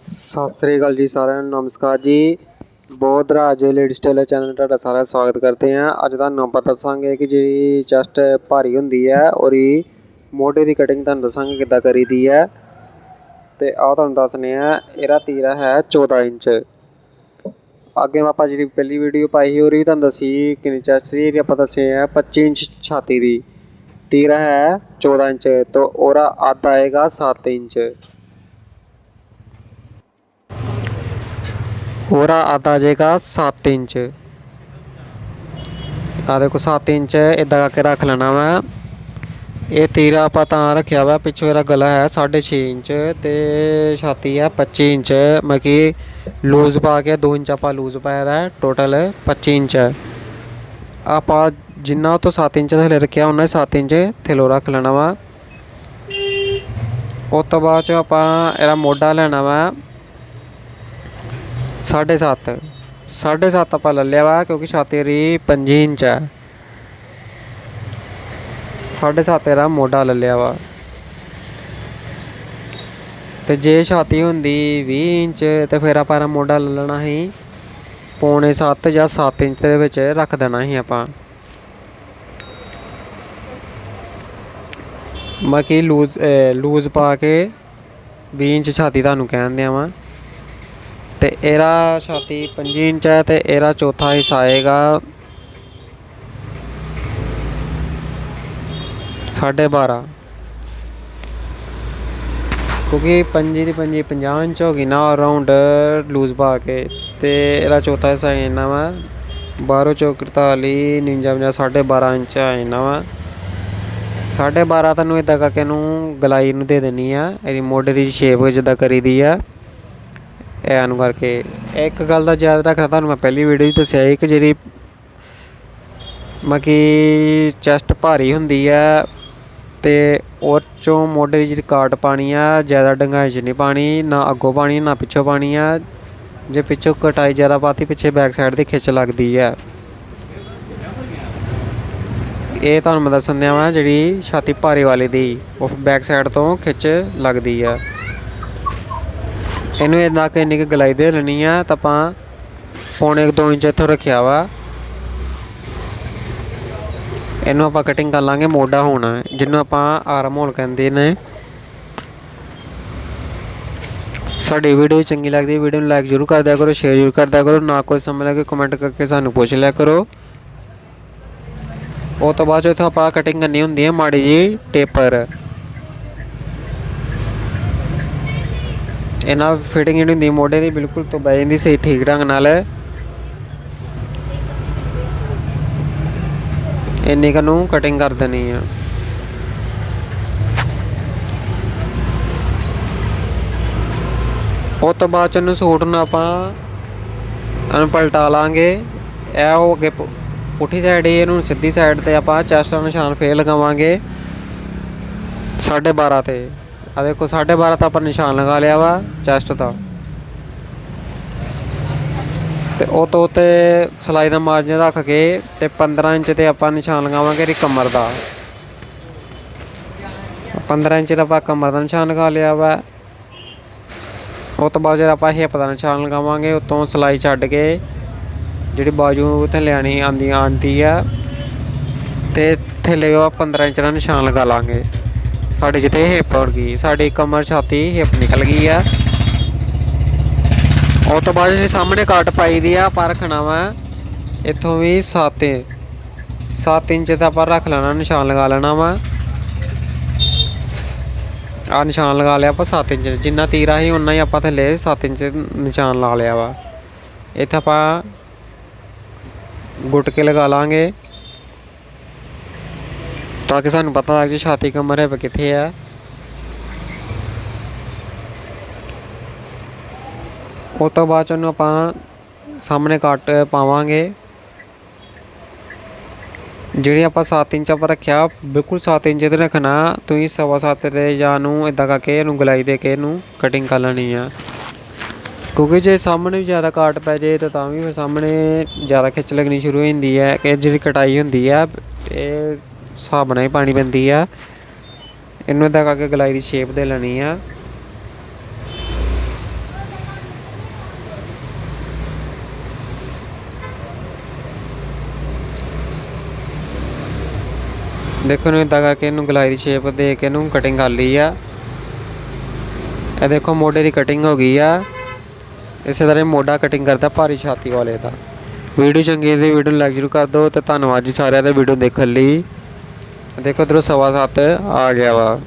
ਸਤਿ ਸ੍ਰੀ ਅਕਾਲ ਜੀ ਸਾਰਿਆਂ ਨੂੰ, ਨਮਸਕਾਰ ਜੀ। ਬਹੁਤ ਰਾਜ ਲੇਡੀਜ਼ ਟੇਲਰ ਚੈਨਲ ਤੁਹਾਡਾ ਸਾਰਿਆਂ ਦਾ ਸਵਾਗਤ ਕਰਦੇ ਹਾਂ। ਅੱਜ ਤੁਹਾਨੂੰ ਆਪਾਂ ਦੱਸਾਂਗੇ ਕਿ ਜਿਹੜੀ ਚੈਸਟ ਭਾਰੀ ਹੁੰਦੀ ਹੈ ਔਰੀ ਮੋਢੇ ਦੀ ਕਟਿੰਗ ਤੁਹਾਨੂੰ ਦੱਸਾਂਗੇ ਕਿੱਦਾਂ ਕਰੀਦੀ ਹੈ। ਤੇ ਆਹ ਤੁਹਾਨੂੰ ਦੱਸਨੇ ਆ, ਇਹਦਾ ਤੀਰਾ ਹੈ 14 ਇੰਚ। ਅੱਗੇ ਆਪਾਂ ਜਿਹੜੀ ਪਹਿਲੀ ਵੀਡੀਓ ਪਾਈ ਸੀ, ਉਹਦੀ ਵੀ ਤੁਹਾਨੂੰ ਦੱਸੀ ਕਿੰਨੀ ਚੈਸਟ ਦੀ, ਇਹਦੀ ਆਪਾਂ ਦੱਸੇ ਆ 25 ਇੰਚ ਛਾਤੀ ਦੀ। ਤੀਰਾ ਹੈ 14 ਇੰਚ, ਤੋਂ ਉਹਦਾ ਅੱਧ ਆਏਗਾ 7 ਇੰਚ। ਉਹਦਾ ਅੱਧ ਆ ਜਾਏਗਾ 7 ਇੰਚ। ਆ ਦੇਖੋ 7 ਇੰਚ ਇਦਾਂ ਕਰਕੇ ਰੱਖ ਲੈਣਾ ਵਾ ਇਹ ਤੀਰਾ ਆਪਾਂ ਤਾਂ ਰੱਖਿਆ ਵਾ, ਪਿੱਛੋਂ ਇਹਦਾ ਗਲਾ ਹੈ 6.5 ਇੰਚ ਤੇ ਛਾਤੀ ਹੈ 25 ਇੰਚ। ਮਤਲਬ ਕਿ ਲੂਜ਼ ਪਾ ਕੇ 2 ਇੰਚ ਆਪਾਂ ਲੂਜ਼ ਪਾਇਆ ਦਾ ਟੋਟਲ 25 ਇੰਚ ਆਪਾਂ ਜਿੰਨਾ ਉਹ ਤੋਂ 7 ਇੰਚ ਥੱਲੇ ਰੱਖਿਆ ਉਹਨਾਂ 7 ਇੰਚ ਥੱਲੇ ਰੱਖ ਲੈਣਾ ਵਾ। ਉਸ ਤੋਂ ਬਾਅਦ ਚ ਆਪਾਂ ਇਹਦਾ ਮੋਢਾ ਲੈਣਾ ਵਾ। 7.5 7.5 ਆਪਾਂ ਲੈ ਲਿਆ ਵਾ, ਕਿਉਂਕਿ ਛਾਤੀ ਰੀ 5 ਇੰਚ ਹੈ 7.5 ਇਹਦਾ ਮੋਢਾ ਲੱਲਿਆ ਵਾ। ਤੇ ਜੇ ਛਾਤੀ ਹੁੰਦੀ 20 ਇੰਚ, ਤੇ ਫਿਰ ਆਪਾਂ ਇਹਦਾ ਮੋਢਾ ਲੈ ਲੈਣਾ ਸੀ ਪੌਣੇ 7 ਜਾਂ 7 ਇੰਚ ਦੇ ਵਿੱਚ ਰੱਖ ਦੇਣਾ ਸੀ ਆਪਾਂ। ਬਾਕੀ ਲੂਜ਼ ਲੂਜ਼ ਪਾ ਕੇ 20 ਇੰਚ ਛਾਤੀ ਤੁਹਾਨੂੰ ਕਹਿਣ ਦਿਆਂ ਵਾ। ਤੇ ਇਹਦਾ ਛਾਤੀ 5 ਇੰਚ ਹੈ ਤੇ ਇਹਦਾ ਚੌਥਾ ਹਿੱਸਾ ਆਏਗਾ। 12.5 ਕਿਉਂਕਿ ਪੰਜੀ ਦੀ ਪੰਜੀ 50 ਇੰਚ ਹੋ ਗਈ ਨਾ ਅਰਾਊਂਡ ਲੂਜ਼ ਪਾ ਕੇ ਤੇ ਇਹਦਾ ਚੌਥਾ ਹਿੱਸਾ ਇਹਨਾਂ ਵਾ। 12 ਚੌਕ 43 59 50 12.5 ਇੰਚ ਆ ਇਹਨਾਂ ਵਾ। 12.5 ਤੁਹਾਨੂੰ ਇਦਾਂ ਕਰਕੇ ਨੂੰ ਗਲਾਈ ਨੂੰ ਦੇ ਦੇਣੀ ਆ। ਇਹਦੀ ਮੋਢੇ ਦੀ ਸ਼ੇਪ ਜਿੱਦਾਂ ਕਰੀਦੀ ਆ। ਐ ਨੂੰ ਕਰਕੇ ਇੱਕ ਗੱਲ ਦਾ ਯਾਦ ਰੱਖਣਾ ਤੁਹਾਨੂੰ ਮੈਂ ਪਹਿਲੀ ਵੀਡੀਓ 'ਚ ਦੱਸਿਆ ਸੀ ਕਿ ਜਿਹੜੀ ਮਕੀ ਚੈਸਟ ਭਾਰੀ ਹੁੰਦੀ ਆ ਤੇ ਉਹ ਚੋਂ ਮੋਢੇ ਦੀ ਜਿਹੜੀ ਕਾਟ ਪਾਣੀ ਆ, ਜ਼ਿਆਦਾ ਡੰਗਾਈ 'ਚ ਨਹੀਂ ਪਾਣੀ ਨਾ ਅੱਗੋਂ ਪਾਣੀ ਨਾ ਪਿੱਛੋਂ ਪਾਣੀ ਆ। ਜੇ ਪਿੱਛੋਂ ਕਟਾਈ ਜ਼ਿਆਦਾ ਪਾਤੀ, ਪਿੱਛੇ ਬੈਕ ਸਾਈਡ ਦੀ ਖਿੱਚ ਲੱਗਦੀ ਆ। ਇਹ ਤੁਹਾਨੂੰ ਮੈਂ ਦੱਸਣ ਦਿਆਂ ਜਿਹੜੀ ਛਾਤੀ ਭਾਰੀ ਵਾਲੀ ਦੀ, ਉਹ ਬੈਕ ਸਾਈਡ ਤੋਂ ਖਿੱਚ ਲੱਗਦੀ ਆ। ਇਹਨੂੰ ਇਦਾਂ ਕਿ ਇੰਨੀ ਕੁ ਗਲਾਈ ਦੇ ਲੈਣੀ ਆ ਤਾਂ ਆਪਾਂ ਪੌਣੇ 2 ਇੰਚ ਇੱਥੋਂ ਰੱਖਿਆ ਵਾ। ਇਹਨੂੰ ਆਪਾਂ ਕਟਿੰਗ ਕਰ ਲਾਂਗੇ ਮੋਢਾ ਹੋਣਾ, ਜਿਹਨੂੰ ਆਪਾਂ ਆਰਮ ਹੋਲ ਕਹਿੰਦੇ ਨੇ। ਸਾਡੀ ਵੀਡੀਓ ਚੰਗੀ ਲੱਗਦੀ ਹੈ ਵੀਡੀਓ ਨੂੰ ਲਾਈਕ ਜ਼ਰੂਰ ਕਰ ਦਿਆ ਕਰੋ ਸ਼ੇਅਰ ਜ਼ਰੂਰ ਕਰ ਦਿਆ ਕਰੋ, ਨਾ ਕੋਈ ਸਮਝ ਲੱਗੇ ਕਮੈਂਟ ਕਰਕੇ ਸਾਨੂੰ ਪੁੱਛ ਲਿਆ ਕਰੋ। ਉਹ ਤੋਂ ਬਾਅਦ ਇੱਥੋਂ ਆਪਾਂ ਕਟਿੰਗ ਕਰਨੀ ਹੁੰਦੀ ਹੈ, ਮਾੜੀ ਜੀ ਟੇਪਰ ਇਹਨਾਂ ਫਿਟਿੰਗ ਜਿਹੜੀ ਹੁੰਦੀ ਮੋਢੇ ਦੀ ਬਿਲਕੁਲ ਤੋਂ ਬੈ ਜਾਂਦੀ ਸਹੀ ਠੀਕ ਢੰਗ ਨਾਲ। ਇੰਨੀ ਕੁ ਨੂੰ ਕਟਿੰਗ ਕਰ ਦੇਣੀ ਆ। ਉਹ ਤੋਂ ਬਾਅਦ ਚ ਇਹਨੂੰ ਸੂਟ ਨੂੰ ਆਪਾਂ ਇਹਨੂੰ ਪਲਟਾ ਲਾਂਗੇ। ਇਹ ਉਹ ਅੱਗੇ ਪੁ- ਪੁੱਠੀ ਸਾਈਡ ਹੀ ਇਹਨੂੰ ਸਿੱਧੀ ਸਾਈਡ ਤੇ ਆਪਾਂ ਚੈਸਟ ਦਾ ਨਿਸ਼ਾਨ ਫੇਰ ਲਗਾਵਾਂਗੇ। 12.5 ਤੇ। ਆ ਦੇਖੋ 12.5 ਤਾਂ ਆਪਾਂ ਨਿਸ਼ਾਨ ਲਗਾ ਲਿਆ ਵਾ ਚੈਸਟ ਦਾ। ਤੇ ਉਹ ਤੋਂ ਤੇ ਸਲਾਈ ਦਾ ਮਾਰਜਨ ਰੱਖ ਕੇ ਤੇ 15 ਇੰਚ ਤੇ ਆਪਾਂ ਨਿਸ਼ਾਨ ਲਗਾਵਾਂਗੇ ਰੀ ਕਮਰ ਦਾ। 15 ਇੰਚ ਦਾ ਆਪਾਂ ਕਮਰ ਦਾ ਨਿਸ਼ਾਨ ਲਗਾ ਲਿਆ ਵਾ। ਉਹ ਤੋਂ ਬਾਅਦ ਜਿਹੜਾ ਆਪਾਂ ਹਿੱਪ ਦਾ ਨਿਸ਼ਾਨ ਲਗਾਵਾਂਗੇ, ਉਤੋਂ ਸਲਾਈ ਛੱਡ ਕੇ ਜਿਹੜੀ ਬਾਜੂ ਥੱਲੇ ਆਣੀ ਆਂਦੀ ਆਂਦੀ ਆ। ਤੇ ਥੱਲੇ ਉਹ 15 ਇੰਚ ਦਾ ਨਿਸ਼ਾਨ ਲਗਾ ਲਾਂਗੇ। ਸਾਡੇ ਜਿੱਥੇ ਹਿੱਪ ਉੜ ਗਈ, ਸਾਡੀ ਕਮਰ ਛਾਤੀ ਹਿੱਪ ਨਿਕਲ ਗਈ ਆ। ਉਹ ਤੋਂ ਬਾਅਦ ਜਿਹੜੀ ਸਾਹਮਣੇ ਕੱਟ ਪਾਈ ਦੀ ਆ, ਆਪਾਂ ਰੱਖਣਾ ਵਾ ਇੱਥੋਂ ਵੀ 7 7 ਇੰਚ ਦਾ ਆਪਾਂ ਰੱਖ ਲੈਣਾ, ਨਿਸ਼ਾਨ ਲਗਾ ਲੈਣਾ ਵਾ। ਆ ਨਿਸ਼ਾਨ ਲਗਾ ਲਿਆ ਆਪਾਂ 7 ਇੰਚ, ਜਿੰਨਾ ਤੀਰਾ ਸੀ ਉਨਾ ਹੀ ਆਪਾਂ ਥੱਲੇ 7 ਇੰਚ ਨਿਸ਼ਾਨ ਲਾ ਲਿਆ ਵਾ। ਇੱਥੇ ਆਪਾਂ ਗੁੱਟ ਕੇ ਲਗਾ ਲਾਂਗੇ। ਤਾਂ ਕਿ ਸਾਨੂੰ ਪਤਾ ਲੱਗ ਜੇ ਛਾਤੀ ਕਮਰ ਹੈ ਕਿੱਥੇ ਆ। ਉਸ ਤੋਂ ਬਾਅਦ ਚ ਉਹਨੂੰ ਆਪਾਂ ਸਾਹਮਣੇ ਕੱਟ ਪਾਵਾਂਗੇ। ਜਿਹੜੀ ਆਪਾਂ 7 ਇੰਚ ਆਪਾਂ ਰੱਖਿਆ, ਬਿਲਕੁਲ 7 ਇੰਚ ਤੇ ਰੱਖਣਾ। ਤੁਸੀਂ ਸਵਾ ਸੱਤ ਤੇ ਜਾਂ ਨੂੰ ਇਦਾਂ ਕਰਕੇ ਇਹਨੂੰ ਗਲਾਈ ਦੇ ਕੇ ਇਹਨੂੰ ਕਟਿੰਗ ਕਰ ਲੈਣੀ ਆ। ਕਿਉਂਕਿ ਜੇ ਸਾਹਮਣੇ ਵੀ ਜ਼ਿਆਦਾ ਕਾਟ ਪੈ ਜੇ ਤਾਂ ਤਾਂ ਵੀ ਫਿਰ ਸਾਹਮਣੇ ਜ਼ਿਆਦਾ ਖਿੱਚ ਲੱਗਣੀ ਸ਼ੁਰੂ ਹੋ ਜਾਂਦੀ ਹੈ ਕਿ ਜਿਹੜੀ ਕਟਾਈ ਹੁੰਦੀ ਹੈ ਇਹ ਹਿਸਾਬ ਨਾਲ ਹੀ ਪਾਣੀ ਪੈਂਦੀ ਆ। ਇਹਨੂੰ ਇਦਾਂ ਕਰਕੇ ਗਲਾਈ ਦੀ ਸ਼ੇਪ ਦੇ ਲੈਣੀ ਆ। ਦੇਖੋ ਨੂੰ ਇਦਾਂ ਕਰਕੇ ਇਹਨੂੰ ਗਲਾਈ ਦੀ ਸ਼ੇਪ ਦੇ ਕੇ ਇਹਨੂੰ ਕਟਿੰਗ ਕਰ ਲਈ ਆ। ਇਹ ਦੇਖੋ ਮੋਢੇ ਦੀ ਕਟਿੰਗ ਹੋ ਗਈ ਆ। ਇਸੇ ਤਰ੍ਹਾਂ ਮੋਢਾ ਕਟਿੰਗ ਕਰਦਾ ਭਾਰੀ ਛਾਤੀ ਵਾਲੇ ਦਾ। ਵੀਡੀਓ ਚੰਗੀ ਦੀ ਵੀਡੀਓ ਲਾਈਕ ਜ਼ਰੂਰ ਕਰ ਦਿਓ ਤੇ ਧੰਨਵਾਦ ਜੀ ਸਾਰਿਆਂ ਦਾ ਵੀਡੀਓ ਦੇਖਣ ਲਈ। ਦੇਖੋ ਇੱਧਰੋਂ ਸਵਾ ਸੱਤ ਆ ਗਿਆ ਵਾ।